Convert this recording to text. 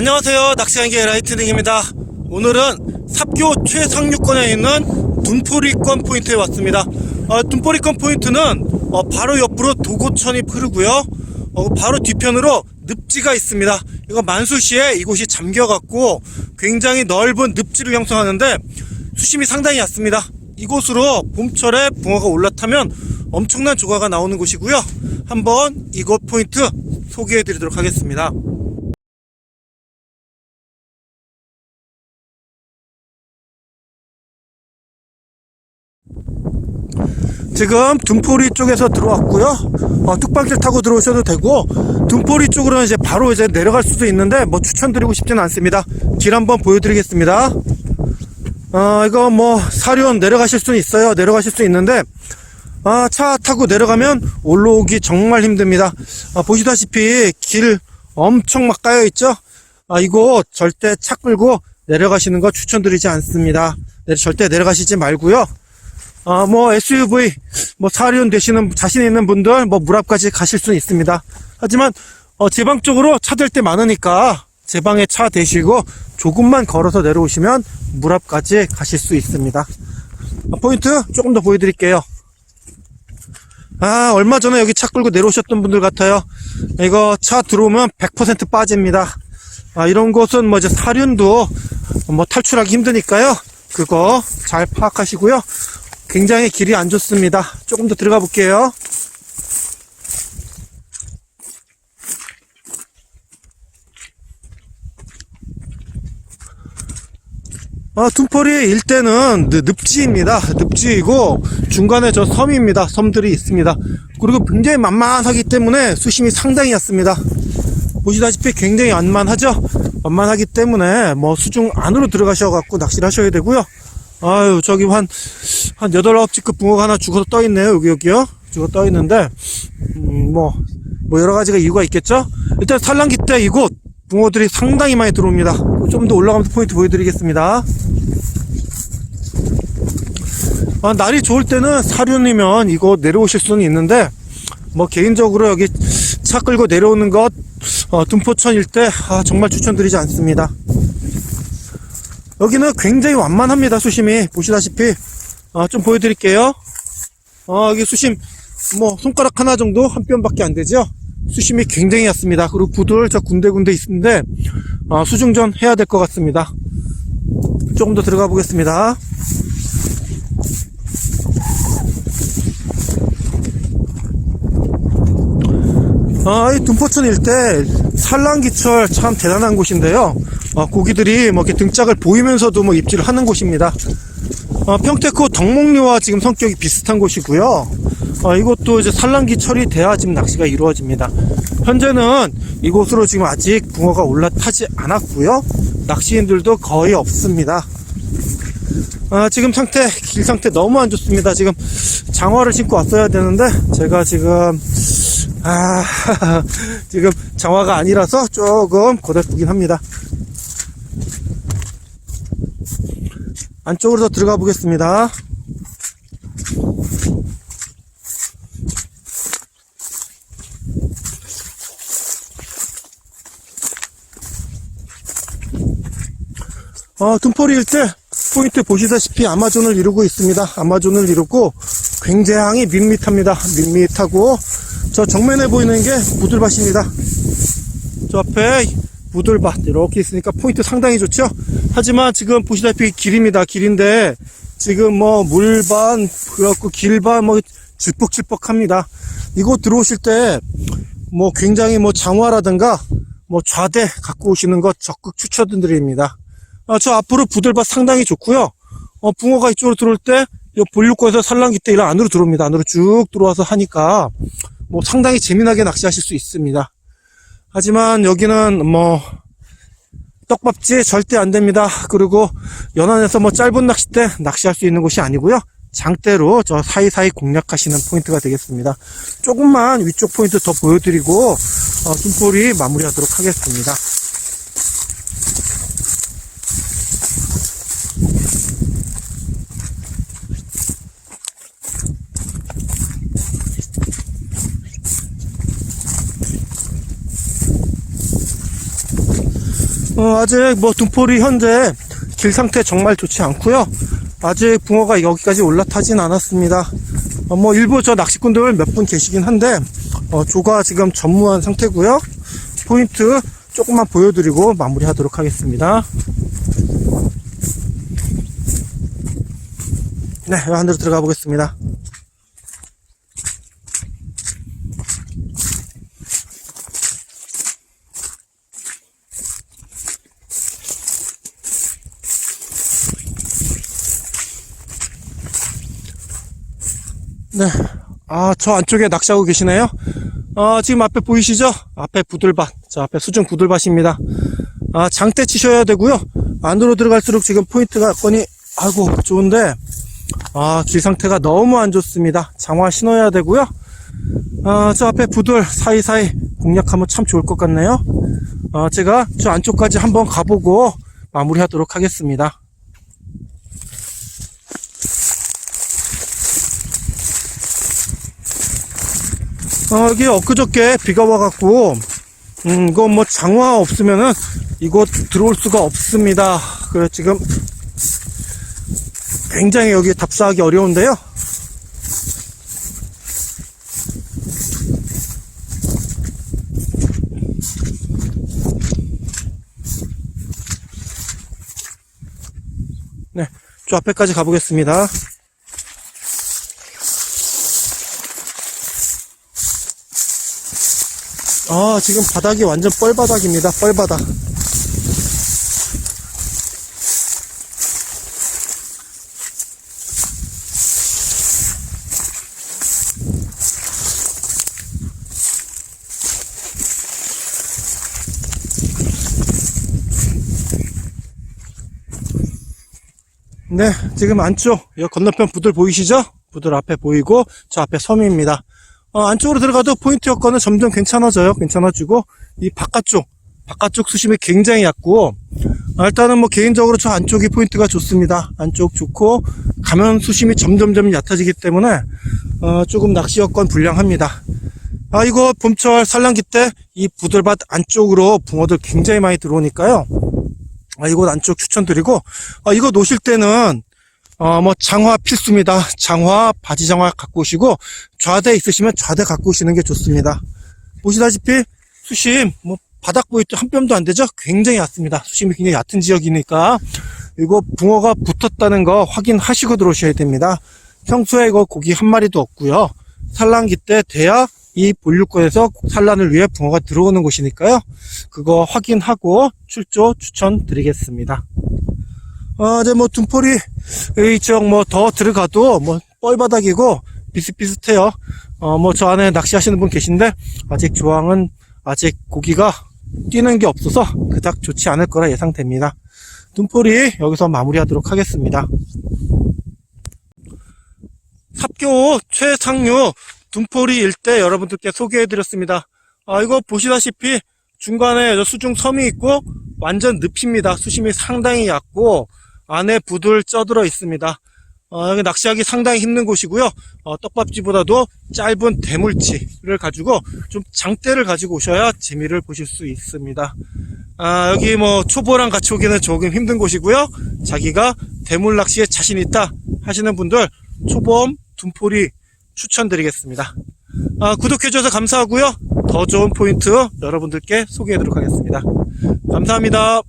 안녕하세요. 낚시한개 라이트닝입니다. 오늘은 삽교 최상류권에 있는 둔포리권 포인트에 왔습니다. 어, 둔포리권 포인트는 어, 바로 옆으로 도고천이 흐르고요. 어, 바로 뒤편으로 늪지가 있습니다. 이거 만수시에 이곳이 잠겨갖고 굉장히 넓은 늪지를 형성하는데 수심이 상당히 얕습니다. 이곳으로 봄철에 붕어가 올라타면 엄청난 조과가 나오는 곳이고요. 한번 이곳 포인트 소개해 드리도록 하겠습니다. 지금 둔포리 쪽에서 들어왔고요. 어, 뚝방길 타고 들어오셔도 되고 둔포리 쪽으로는 이제 바로 이제 내려갈 수도 있는데 뭐 추천드리고 싶지는 않습니다. 길 한번 보여드리겠습니다. 어, 이거 뭐 사륜 내려가실 수 있어요. 내려가실 수 있는데 아, 차 타고 내려가면 올라오기 정말 힘듭니다. 아, 보시다시피 길 엄청 막 까여 있죠? 아, 이거 절대 차 끌고 내려가시는 거 추천드리지 않습니다. 네, 절대 내려가시지 말고요. 아, 뭐 SUV, 뭐 사륜 되시는 자신 있는 분들 뭐물 앞까지 가실 수는 있습니다. 하지만 어, 제방 쪽으로 차댈때 많으니까 제방에 차 대시고 조금만 걸어서 내려오시면 물 앞까지 가실 수 있습니다. 아, 포인트 조금 더 보여드릴게요. 아, 얼마 전에 여기 차 끌고 내려오셨던 분들 같아요. 이거 차 들어오면 100% 빠집니다. 아, 이런 곳은 뭐 이제 사륜도 뭐 탈출하기 힘드니까요. 그거 잘 파악하시고요. 굉장히 길이 안 좋습니다. 조금 더 들어가 볼게요. 아, 둔포리 일대는 느- 늪지입니다. 늪지이고 중간에 저 섬입니다. 섬들이 있습니다. 그리고 굉장히 만만하기 때문에 수심이 상당히 얕습니다. 보시다시피 굉장히 완만하죠? 완만하기 때문에 뭐 수중 안으로 들어가셔갖고 낚시를 하셔야 되고요. 아유, 저기 한, 한 8, 9찌급 붕어가 하나 죽어서 떠 있네요. 여기, 여기요. 죽어 떠 있는데, 음, 뭐, 뭐 여러 가지가 이유가 있겠죠? 일단 산란기 때 이곳 붕어들이 상당히 많이 들어옵니다. 좀 더 올라가면서 포인트 보여드리겠습니다. 아, 날이 좋을 때는 사륜이면 이거 내려오실 수는 있는데, 뭐 개인적으로 여기 차 끌고 내려오는 것, 어, 둔포천 일대, 아, 정말 추천드리지 않습니다. 여기는 굉장히 완만합니다, 수심이. 보시다시피, 어, 좀 보여드릴게요. 어, 여기 수심, 뭐, 손가락 하나 정도 한 뼘밖에 안 되죠? 수심이 굉장히 얕습니다. 그리고 부들 저 군데군데 있는데, 어, 수중전 해야 될 것 같습니다. 조금 더 들어가 보겠습니다. 아, 이 둔포천 일대 산란기철 참 대단한 곳인데요. 어, 고기들이 뭐 이렇게 등짝을 보이면서도 뭐 입질을 하는 곳입니다. 어, 평택호 덕목리와 지금 성격이 비슷한 곳이고요. 어, 이곳도 이제 산란기철이 돼야 지금 낚시가 이루어집니다. 현재는 이곳으로 지금 아직 붕어가 올라타지 않았고요. 낚시인들도 거의 없습니다. 아, 지금 상태, 길 상태 너무 안 좋습니다. 지금 장화를 신고 왔어야 되는데, 제가 지금, 아, 지금 장화가 아니라서 조금 고달프긴 합니다. 안쪽으로 더 들어가 보겠습니다. 어, 둔포리 일대 포인트 보시다시피 아마존을 이루고 있습니다. 아마존을 이루고 굉장히 밋밋합니다. 밋밋하고 저 정면에 보이는 게 무들밭입니다. 저 앞에 무들밭 이렇게 있으니까 포인트 상당히 좋죠. 하지만 지금 보시다시피 길입니다. 길인데 지금 뭐 물반 그렇고 길반 뭐 질퍽질퍽합니다. 이곳 들어오실 때 뭐 굉장히 뭐 장화라든가 뭐 좌대 갖고 오시는 것 적극 추천드립니다. 아, 저 앞으로 부들밭 상당히 좋고요. 어, 붕어가 이쪽으로 들어올 때, 이 볼육고에서 산란기 때 이런 안으로 들어옵니다. 안으로 쭉 들어와서 하니까, 뭐 상당히 재미나게 낚시하실 수 있습니다. 하지만 여기는 뭐, 떡밥지 절대 안 됩니다. 그리고 연안에서 뭐 짧은 낚싯대 낚시할 수 있는 곳이 아니고요. 장대로 저 사이사이 공략하시는 포인트가 되겠습니다. 조금만 위쪽 포인트 더 보여드리고, 어, tum포리 마무리하도록 하겠습니다. 어, 아직 뭐 둔포리 현재 길 상태 정말 좋지 않고요. 아직 붕어가 여기까지 올라타진 않았습니다. 어, 뭐 일부 저 낚시꾼들 몇 분 계시긴 한데 어, 조가 지금 전무한 상태고요. 포인트 조금만 보여드리고 마무리하도록 하겠습니다. 네, 요 안으로 들어가 보겠습니다. 네. 아, 저 안쪽에 낚시하고 계시네요. 아, 지금 앞에 보이시죠? 앞에 부들밭. 저 앞에 수중 부들밭입니다. 아, 장대 치셔야 되고요. 안으로 들어갈수록 지금 포인트가 건이, 아이고, 좋은데, 아, 길 상태가 너무 안 좋습니다. 장화 신어야 되고요. 아, 저 앞에 부들 사이사이 공략하면 참 좋을 것 같네요. 아, 제가 저 안쪽까지 한번 가보고 마무리하도록 하겠습니다. 아, 여기 엊그저께 비가 와갖고, 음, 이거 뭐 장화 없으면은 이곳 들어올 수가 없습니다. 그래, 지금 굉장히 여기 답사하기 어려운데요. 네, 저 앞에까지 가보겠습니다. 아, 지금 바닥이 완전 뻘바닥입니다. 뻘바닥. 네, 지금 안쪽, 여 건너편 부들 보이시죠? 부들 앞에 보이고, 저 앞에 섬입니다. 어, 안쪽으로 들어가도 포인트 여건은 점점 괜찮아져요. 괜찮아지고, 이 바깥쪽, 바깥쪽 수심이 굉장히 얕고, 아, 일단은 뭐 개인적으로 저 안쪽이 포인트가 좋습니다. 안쪽 좋고, 가면 수심이 점점점 얕아지기 때문에, 어, 조금 낚시 여건 불량합니다. 아, 이거 봄철 산란기 때 이 부들밭 안쪽으로 붕어들 굉장히 많이 들어오니까요. 아, 이곳 안쪽 추천드리고, 아, 이거 놓으실 때는, 어, 뭐, 장화 필수입니다. 장화, 바지 장화 갖고 오시고, 좌대 있으시면 좌대 갖고 오시는 게 좋습니다. 보시다시피, 수심, 뭐, 바닥 보이도 한 뼘도 안 되죠? 굉장히 얕습니다. 수심이 굉장히 얕은 지역이니까, 이거 붕어가 붙었다는 거 확인하시고 들어오셔야 됩니다. 평소에 이거 고기 한 마리도 없고요. 산란기 때 돼야 이 본류권에서 산란을 위해 붕어가 들어오는 곳이니까요. 그거 확인하고 출조 추천드리겠습니다. 아, 이제 뭐 둔포리 이쪽 뭐 더 들어가도 뭐 뻘바닥이고 비슷비슷해요. 어, 뭐 저 안에 낚시하시는 분 계신데 아직 조항은 아직 고기가 뛰는 게 없어서 그닥 좋지 않을 거라 예상됩니다. 둔포리 여기서 마무리하도록 하겠습니다. 삽교 최상류 둔포리 일대 여러분들께 소개해드렸습니다. 아, 이거 보시다시피 중간에 저 수중 섬이 있고 완전 늪입니다. 수심이 상당히 얕고 안에 부들 쪄들어 있습니다. 어, 여기 낚시하기 상당히 힘든 곳이고요. 어, 떡밥지보다도 짧은 대물치를 가지고 좀 장대를 가지고 오셔야 재미를 보실 수 있습니다. 아, 여기 뭐 초보랑 같이 오기는 조금 힘든 곳이고요. 자기가 대물 낚시에 자신 있다 하시는 분들 초보험 둔포리 추천드리겠습니다. 아, 구독해주셔서 감사하고요. 더 좋은 포인트 여러분들께 소개해드리도록 하겠습니다. 감사합니다.